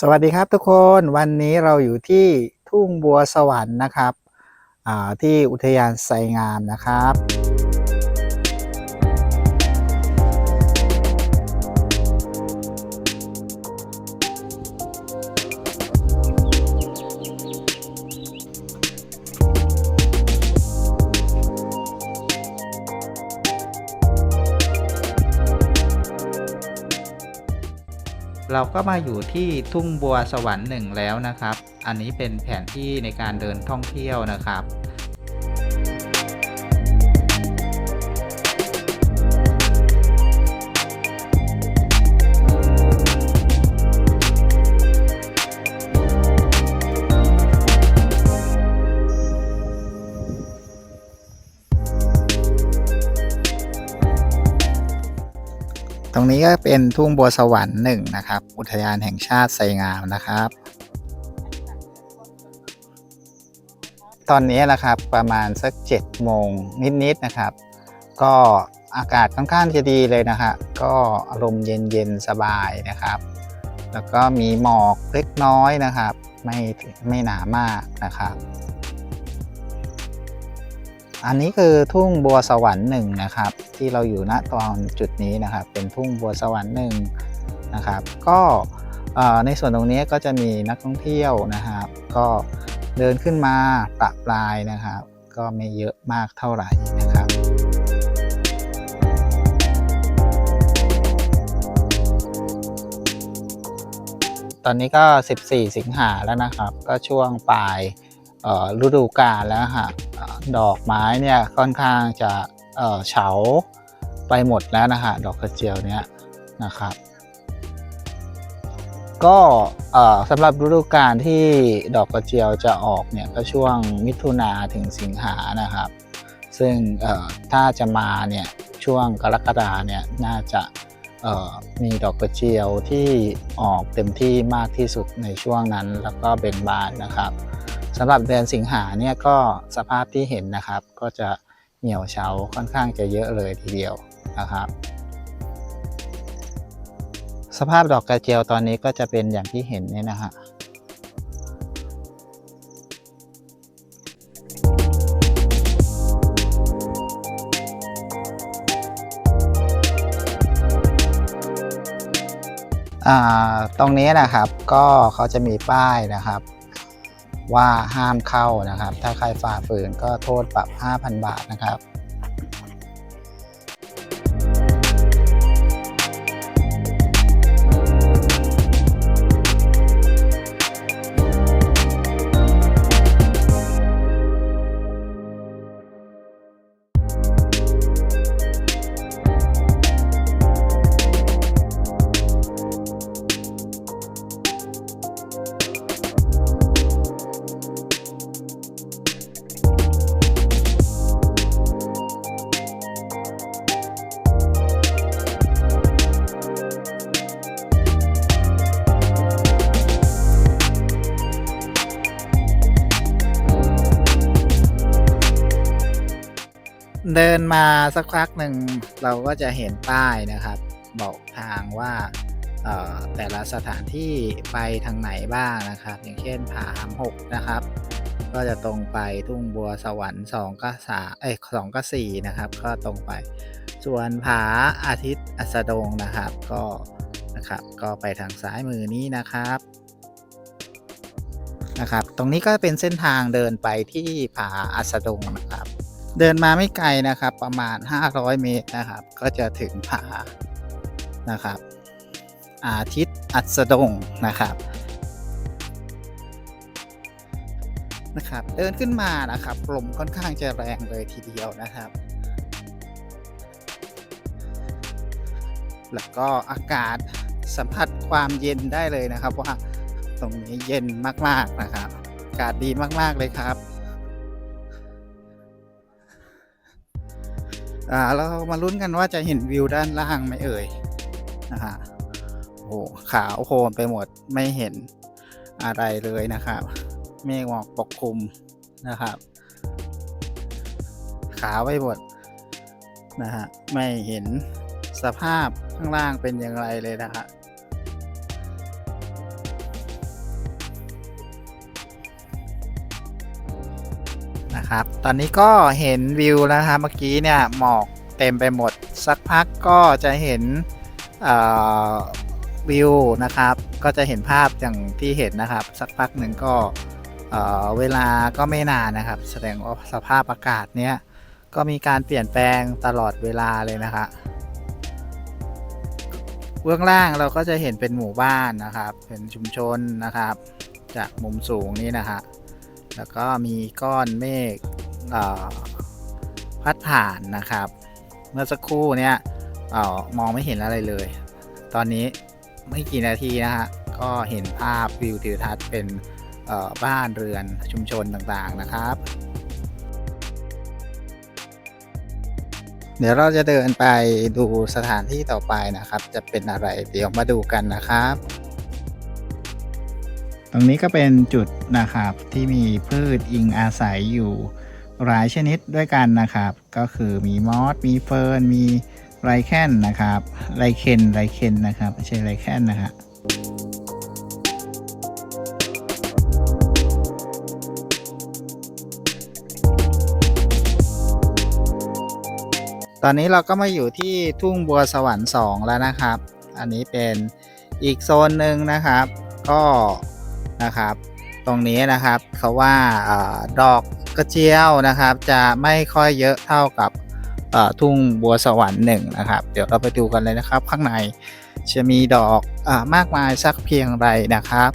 สวัสดีครับทุกคนวันนี้เราอยู่ที่ทุ่งบัวสวรรค์นะครับที่อุทยานไซงามนะครับ เราก็มาอยู่ที่ทุ่งบัวสวรรค์หนึ่งแล้วนะครับ อันนี้เป็นแผนที่ในการเดินท่องเที่ยวนะครับ รงนี้ก็เป็นทุ่งบัวสวรรค์หนึ่งนะครับ อุทยานแห่งชาติไสงามนะครับ ตอนนี้นะครับประมาณสัก7โมงนิดๆนะครับ ก็อากาศค่อนข้างจะดีเลยนะฮะก็อารมณ์เย็นๆสบายนะครับ แล้วก็มีหมอกเล็กน้อยนะครับ ไม่ไม่หนามากนะครับ อันนี้คือทุ่งบัวสวรรค์หนึ่งนะครับ ที่เราอยู่ณตอนจุดนี้นะครับ เป็นทุ่งบัวสวรรค์หนึ่งนะครับ ก็ในส่วนตรงนี้ก็จะมีนักท่องเที่ยวนะครับ ก็เดินขึ้นมาปะปลายนะครับ ก็ไม่เยอะมากเท่าไหร่นะครับตอนนี้ก็ 14 สิงหาแล้วนะครับ ก็ช่วงปลาย ฤดูกาลแล้วฮะดอกไม้เนี่ยค่อนข้างจะเฉาไปหมดแล้วนะฮะดอกกระเจียวเนี่ยนะครับ ก็สำหรับฤดูกาลที่ดอกกระเจียวจะออกเนี่ยก็ช่วงมิถุนาถึงสิงหานะครับ ซึ่งถ้าจะมาเนี่ยช่วงกรกฎาเนี่ยน่าจะมีดอกกระเจียวที่ออกเต็มที่มากที่สุดในช่วงนั้นแล้วก็เบ่งบานนะครับ สำหรับเดือนสิงหาเนี่ยก็สภาพที่เห็นนะครับ ก็จะเหี่ยวเฉาค่อนข้างจะเยอะเลยทีเดียวนะครับ สภาพดอกกระเจียวตอนนี้ก็จะเป็นอย่างที่เห็นเนี่ยนะฮะตรงนี้นะครับก็เขาจะมีป้ายนะครับ ว่าห้ามเข้านะครับ ถ้าใครฝ่าฝืนก็โทษปรับ 5,000 บาทนะครับ เดินมาสักพักหนึ่งเราก็จะเห็นป้ายนะครับ บอกทางว่าแต่ละสถานที่ไปทางไหนบ้างนะครับ อย่างเช่นผาหำหกนะครับ ก็จะตรงไปทุ่งบัวสวรรค์2ก็สาเอ้ยสองก็สี่นะครับ ก็ตรงไป ส่วนผาอาทิตย์อัสดงนะครับ ก็นะครับก็ไปทางซ้ายมือนี้นะครับนะครับ ตรงนี้ก็เป็นเส้นทางเดินไปที่ผาอัสดงนะ เดินมาไม่ไกลนะครับ ประมาณ 500 เมตรนะครับ ก็จะถึงผานะครับ อาทิตย์อัสดงนะครับนะครับ เดินขึ้นมานะครับลมค่อนข้างจะแรงเลยทีเดียวนะครับ แล้วก็อากาศสัมผัสความเย็นได้เลยนะครับว่าตรงนี้เย็นมากๆนะครับ อากาศดีมากๆเลยครับ อ่าเรามาลุ้นกันว่าจะเห็นวิวด้านล่างไหมเอ่ยนะฮะโอ้ขาวโพลนไปหมดไม่เห็นอะไรเลยนะครับ เมฆหมอกปกคลุมนะครับ ขาวไปหมดนะฮะไม่เห็นสภาพข้างล่างเป็นอย่างไรเลยนะฮะ นะครับ ตอนนี้ก็เห็นวิวแล้วครับเมื่อกี้เนี่ยหมอกเต็มไปหมด สักพักก็จะเห็นวิวนะครับ ก็จะเห็นภาพอย่างที่เห็นนะครับ สักพักหนึ่งก็เอ่อเวลาก็ไม่นานนะครับ แสดงว่าสภาพอากาศเนี้ยก็มีการเปลี่ยนแปลงตลอดเวลาเลยนะครับเบื้องล่างเราก็จะเห็นเป็นหมู่บ้านนะครับ เป็นชุมชนนะครับ จากมุมสูงนี่นะฮะ แล้วก็มีก้อนเมฆพัดผ่านนะครับ เมื่อสักครู่เนี้ยออมองไม่เห็นอะไรเลย ตอนนี้ไม่กี่นาทีนะฮะก็เห็นภาพวิวทิวทัศน์เป็นบ้านเรือนชุมชนต่างๆนะครับ เดี๋ยวเราจะเดินไปดูสถานที่ต่อไปนะครับ จะเป็นอะไรเดี๋ยวมาดูกันนะครับ รงนี้ก็เป็นจุดนะครับที่มีพืชอิงอาศัยอยู่หลายชนิดด้วยกันนะครับ ก็คือมีมอส มีเฟิร์น มีไรแคนนะครับไรเคนไรเคนนะครับไม่ใช่ไรแคนนะฮะตอนนี้เราก็มาอยู่ที่ทุ่งบัวสวรรค์2แล้วนะครับ อันนี้เป็นอีกโซนหนึ่งนะครับ ก็ นะครับ ตรงนี้นะครับเขาว่าอดอกกระเจียวนะครับ จะไม่ค่อยเยอะเท่ากับทุ่งบัวสวรรค์หนึ่งนะครับ เดี๋ยวเราไปดูกันเลยนะครับ ข้างในจะมีดอกอมากมายสักเพียงไรนะครับ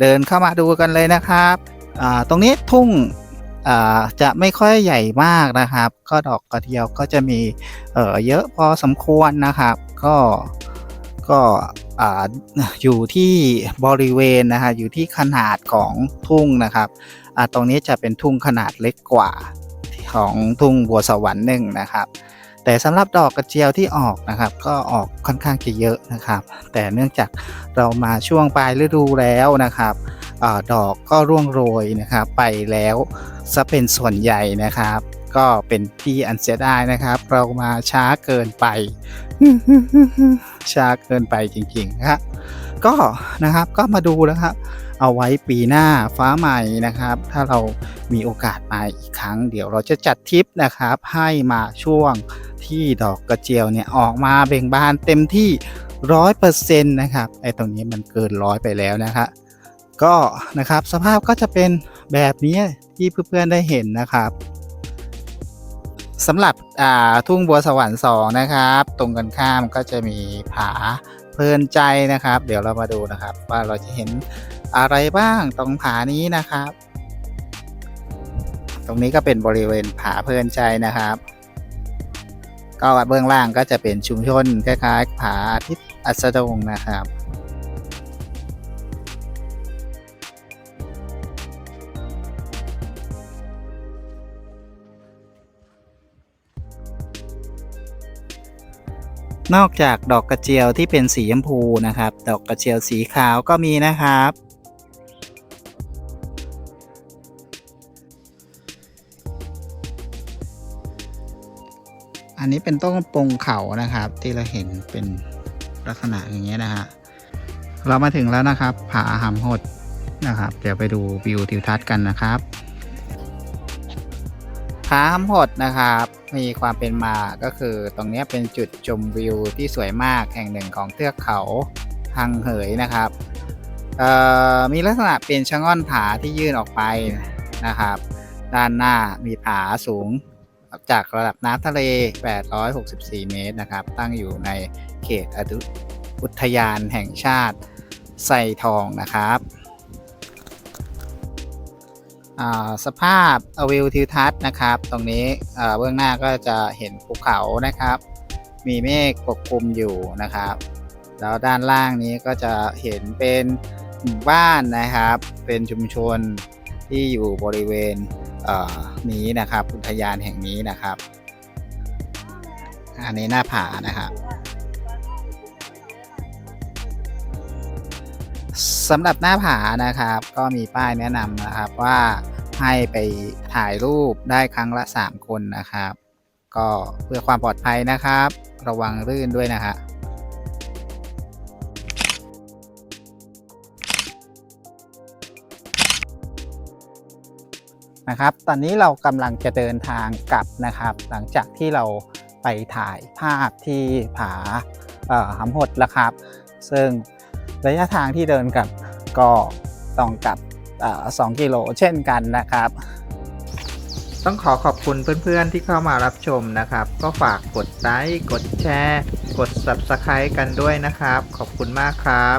เดินเข้ามาดูกันเลยนะครับ ตรงนี้ทุ่งจะไม่ค่อยใหญ่มากนะครับ ก็ดอกกระเจียวก็จะมีเเยอะพอสมควรนะครับ ก็ก็ ออยู่ที่บริเวณนะฮะอยู่ที่ขนาดของทุ่งนะครับตรงนี้จะเป็นทุ่งขนาดเล็กกว่าของทุ่งบัวสวรรค์หนึ่งนะครับ แต่สำหรับดอกกระเจียวที่ออกนะครับ ก็ออกค่อนข้างจะเยอะนะครับ แต่เนื่องจากเรามาช่วงปลายฤดูแล้วนะครับอดอกก็ร่วงโรยนะครับ ไปแล้วซะเป็นส่วนใหญ่นะครับ ก็เป็นที่อันเสียดายนะครับ เรามาช้าเกินไป ช้าเกินไปจริงๆนะครับก็นะครับก็มาดูนะครับ เอาไว้ปีหน้าฟ้าใหม่นะครับ ถ้าเรามีโอกาสมาอีกครั้ง เดี๋ยวเราจะจัดทริปนะครับ ให้มาช่วงที่ดอกกระเจียวเนี่ยออกมาเบ่งบานเต็มที่ร้อยเปอร์เซ็นต์นะครับไอ้ตรงนี้มันเกินร้อยไปแล้วนะครับก็นะครับสภาพก็จะเป็นแบบนี้ที่เพื่อนๆได้เห็นนะครับ สำหรับทุ่งบัวสวรรค์2นะครับ ตรงกันข้ามก็จะมีผาเพลินใจนะครับ เดี๋ยวเรามาดูนะครับ ว่าเราจะเห็นอะไรบ้างตรงผานี้นะครับ ตรงนี้ก็เป็นบริเวณผาเพลินใจนะครับ ก็เบื้องล่างก็จะเป็นชุมชนคล้ายๆผาอาทิศอัสดงนะครับ นอกจากดอกกระเจียวที่เป็นสีชมพูนะครับ ดอกกระเจียวสีขาวก็มีนะครับ อันนี้เป็นต้นปงเขานะครับ ที่เราเห็นเป็นลักษณะอย่างเงี้ยนะฮะเรามาถึงแล้วนะครับ ผาหำหดนะครับ เดี๋ยวไปดูวิวทิวทัศน์กันนะครับผาหำหดนะครับ มีความเป็นมาก็คือตรงนี้เป็นจุดชมวิวที่สวยมากแห่งหนึ่งของเทือกเขาหังเหยนะครับมีลักษณะเป็นชะง่อนผาที่ยื่นออกไปนะครับ ด้านหน้ามีผาสูงจากระดับน้ำทะเล 864 เมตรนะครับ ตั้งอยู่ในเขตอุทยานแห่งชาติไซทองนะครับ สภาพวิวทิวทัศน์นะครับ ตรงนี้เบื้องหน้าก็จะเห็นภูเขานะครับ มีเมฆปกคลุมอยู่นะครับ แล้วด้านล่างนี้ก็จะเห็นเป็นหมู่บ้านนะครับ เป็นชุมชนที่อยู่บริเวณเนี้นะครับอุทยานแห่งนี้นะครับ อันนี้หน้าผานะครับ สำหรับหน้าผานะครับ ก็มีป้ายแนะนำนะครับว่าให้ไปถ่ายรูปได้ครั้งละ 3 คนนะครับ ก็เพื่อความปลอดภัยนะครับ ระวังลื่นด้วยนะฮะนะครับ ตอนนี้เรากำลังจะเดินทางกลับนะครับ หลังจากที่เราไปถ่ายภาพที่ผาหำหดแล้วครับ ซึ่ง ระยะทางที่เดินกับก็ต้องกับเอ่อ2กิโลเช่นกันนะครับ ต้องขอขอบคุณเพื่อนๆที่เข้ามารับชมนะครับ ก็ฝากกดไลค์กดแชร์ กด Subscribe กันด้วยนะครับ ขอบคุณมากครับ